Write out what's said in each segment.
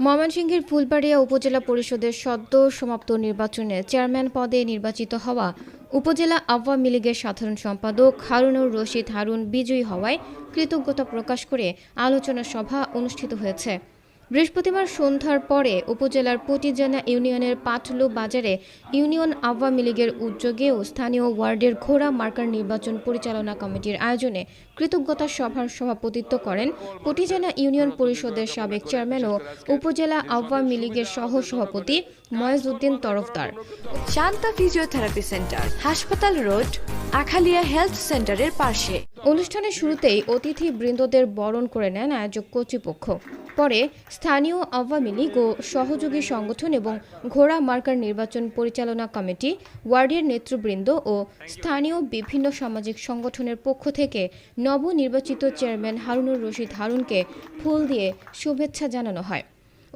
ময়মনসিংহের ফুলবাড়িয়া উপজেলা পরিষদের সদ্য সমাপ্ত নির্বাচনে চেয়ারম্যান পদে নির্বাচিত হওয়া উপজেলা আওয়ামী লীগের সাধারণ সম্পাদক হারুনুর রশিদ হারুন বিজয়ী হওয়ায় কৃতজ্ঞতা প্রকাশ করে আলোচনা সভা অনুষ্ঠিত হয়েছে। বৃহস্পতিবার সন্ধ্যার পরে উপজেলার পটিজানা ইউনিয়নের পাটলু বাজারে ইউনিয়ন আওয়ামী লীগের উদ্যোগে ও স্থানীয় ওয়ার্ডের ঘোড়া মার্কার নির্বাচন পরিচালনা কমিটির আয়োজনে কৃতজ্ঞতা সভার সভাপতিত্ব করেন পটিজানা ইউনিয়ন পরিষদের সাবেক চেয়ারম্যান ও উপজেলা আওয়ামী লীগের সহ সভাপতি ময়েজউদ্দিন তরফদার। শান্তা ফিজিওথেরাপি সেন্টার হাসপাতাল রোড আখালিয়া হেলথ সেন্টারের পাশে। অনুষ্ঠানের শুরুতেই অতিথি বৃন্দদের বরণ করে নেন আয়োজক কর্তৃপক্ষ। পরে স্থানীয় আওয়ামী লীগ ও সহযোগী সংগঠন এবং ঘোড়া মার্কার নির্বাচন পরিচালনা কমিটি, ওয়ার্ডের নেতৃবৃন্দ ও স্থানীয় বিভিন্ন সামাজিক সংগঠনের পক্ষ থেকে নবনির্বাচিত চেয়ারম্যান হারুনুর রশিদ হারুনকে ফুল দিয়ে শুভেচ্ছা জানানো হয়।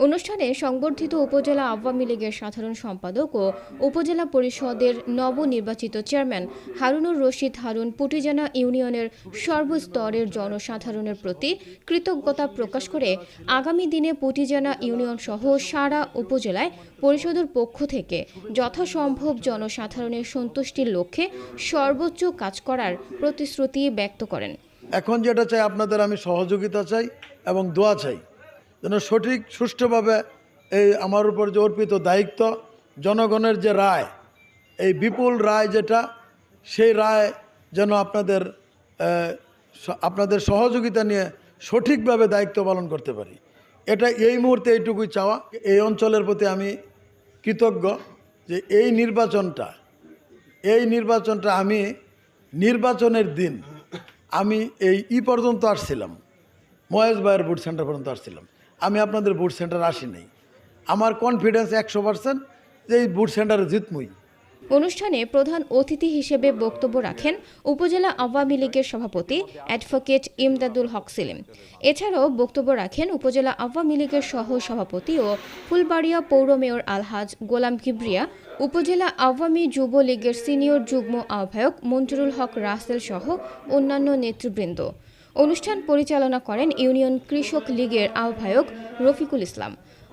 অনুষ্ঠানে সংবর্ধিত উপজেলা আওয়ামী লীগের সাধারণ সম্পাদক ও উপজেলা পরিষদের নবনির্বাচিত চেয়ারম্যান হারুনুর রশিদ হারুন পুটিজানা ইউনিয়নের সর্বস্তরের জনসাধারণের প্রতি কৃতজ্ঞতা প্রকাশ করে আগামী দিনে পুটিজানা ইউনিয়ন সহ সারা উপজেলায় পরিষদের পক্ষ থেকে যথাসম্ভব জনসাধারণের সন্তুষ্টির লক্ষ্যে সর্বোচ্চ কাজ করার প্রতিশ্রুতি ব্যক্ত করেন। এখন যেটা চাই আপনাদের, আমি সহযোগিতা চাই এবং দোয়া চাই। যেন সঠিক, সুষ্ঠুভাবে এই আমার উপর যে অর্পিত দায়িত্ব, জনগণের যে রায়, এই বিপুল রায় যেটা, সেই রায় যেন আপনাদের আপনাদের সহযোগিতা নিয়ে সঠিকভাবে দায়িত্ব পালন করতে পারি। এটা এই মুহূর্তে এইটুকুই চাওয়া। এই অঞ্চলের প্রতি আমি কৃতজ্ঞ যে এই নির্বাচনটা এই নির্বাচনটা আমি, নির্বাচনের দিন আমি এই ই পর্যন্ত আসছিলাম। মহেশ ভাইয়ের বুট সেন্টার পর্যন্ত আসছিলাম। আমি আপনাদের বুট সেন্টার আসি নাই। আমার কনফিডেন্স একশো পার্সেন্ট যে এই বুট সেন্টারে জিতমুই। অনুষ্ঠানে প্রধান অতিথি হিসেবে বক্তব্য রাখেন উপজেলা আওয়ামী লীগের সভাপতি অ্যাডভোকেট ইমদাদুল হক সেলিম। এছাড়াও বক্তব্য রাখেন উপজেলা আওয়ামী লীগের সহ সভাপতি ও ফুলবাড়িয়া পৌর মেয়র আলহাজ গোলাম কিবরিয়া, উপজেলা আওয়ামী যুব লীগের সিনিয়র যুগ্ম আহ্বায়ক মঞ্জুরুল হক রাসেল সহ অন্যান্য নেতৃবৃন্দ। অনুষ্ঠান পরিচালনা করেন ইউনিয়ন কৃষক লীগের আহ্বায়ক রফিকুল ইসলাম।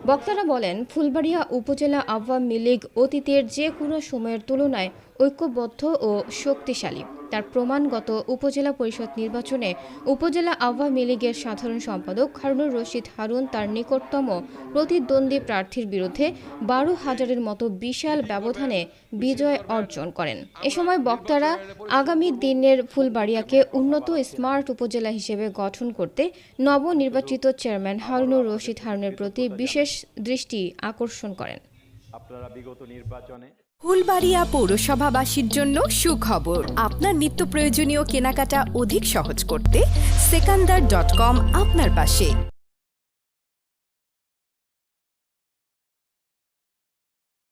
বক্তারা বলেন, ফুলবাড়িয়া উপজেলা আওয়ামী লীগ অতীতের যে কোনো সময়ের তুলনায় ঐক্যবদ্ধ ও শক্তিশালী। তার প্রমাণগত উপজেলা পরিষদ নির্বাচনে উপজেলা আওয়ামী লীগের সাধারণ সম্পাদক হারুনুর রশিদ হারুন তার নিকটতম প্রতিদ্বন্দ্বী প্রার্থীর বিরুদ্ধে বারো হাজারের মতো বিশাল ব্যবধানে বিজয় অর্জন করেন। এ সময় বক্তারা আগামী দিনের ফুলবাড়িয়াকে উন্নত স্মার্ট উপজেলা হিসেবে গঠন করতে নবনির্বাচিত চেয়ারম্যান হারুনুর রশিদ হারুনের প্রতি বিশেষ দৃষ্টি আকর্ষণ করেন। আপনারা বিগত নির্বাচনে ফুলবাড়িয়া পৌরসভাবাসীর জন্য সুখবর। আপনার নিত্য প্রয়োজনীয় কেনাকাটা অধিক সহজ করতে সেকান্দার ডট কম আপনার পাশে।